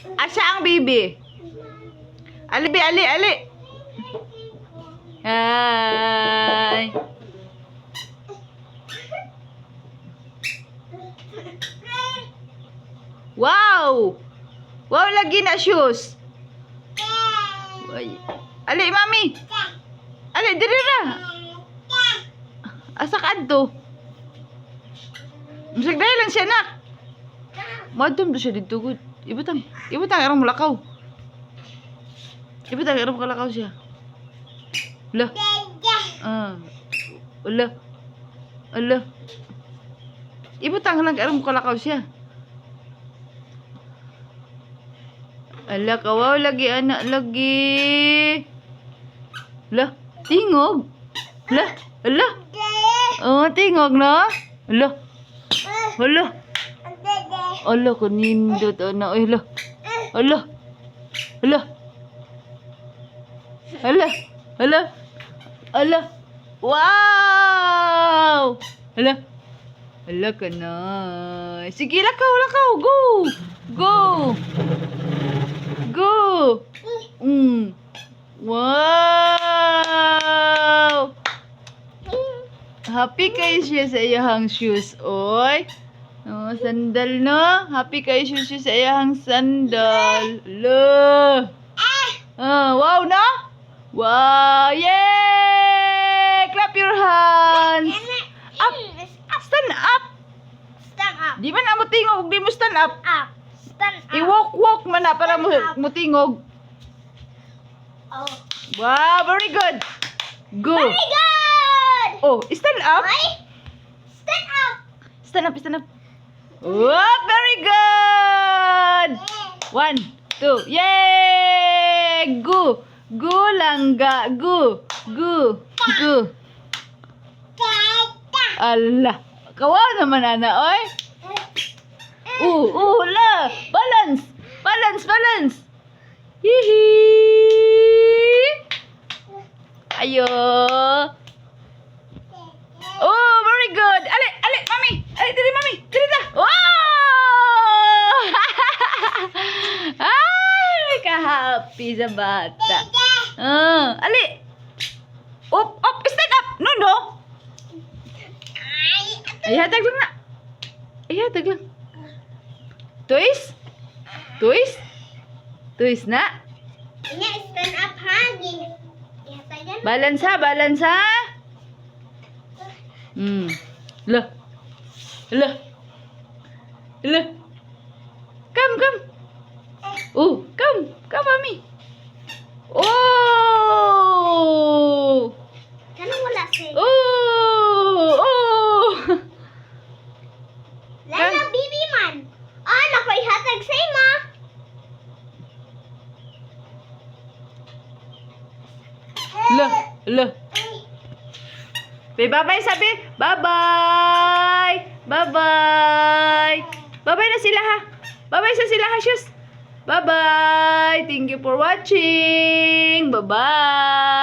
Asa ang baby? Ali, ali, ali. Hi. Wow! Wow, lagi na shoes. Ali, mami. Ali, diri ra. Asa ka adto? Musag dahil lang siya, nak. Madam do siya dito, good. Ibutang, ibutang, arang mulakaw. Ibutang, arang mulakaw siya. Lah. Ah. Ala. Ala. Ibutang lang, arang mulakaw siya. Ala, kawaw lagi, anak lagi. Lah, tingog. Lah, ala. Oh, tingog na. Ala. Ala. Ala, kanindot, anak. Ala. Ala. Ala. Ala. Ala. Ala. Wow! Ala. Ala ka na. Sige, lakaw, lakaw. Go! Go! Go! Mm. Wow! Happy kayo siya sa iyahang shoes, oy. Oh, sandal no? Happy kayo siya siya sa iyahang sandal. Lo. Ah, wow na? Wow! Yay! Clap your hands. Up. Stand up. Stand up. Di man na mo tingog, di mo stand up. Up. Stand up. I-walk-walk man na para mo, mo tingog. Oh. Wow, very good. Go. Very good. Oh, stand up. Stand up. Stand up, stand up. Wow, very good. One, two, yay! Go. Go langga. Go. Go. Go. Allah. Kawawa naman, ana, oy. Uh, uh, la. Balance. Balance, balance. Hihi. Ayo. Oh, very good. Ale, ale, mami. Ale, dili, mami. Dili ta. Wow! Ay, ka-happy sa bata. Ah, ali. Up, up, stand up. No, no. Ay, hatag lang na. Ay, hatag lang. Twist? Twist? Twist na. Ini stand up saya. Balance ha, balance ha. Hmm. Lah. Lah. Lah. Oh, come. Come, mami. Oh. Kanang wala say. Oh. Oh. Lala, bibi man. Ah, nakoy hatag say ma. Lah. Lah. Say bye-bye sabi. Bye-bye. Bye-bye. Bye-bye na sila ha. Bye-bye sa sila ha, shoes. Bye-bye. Thank you for watching. Bye-bye.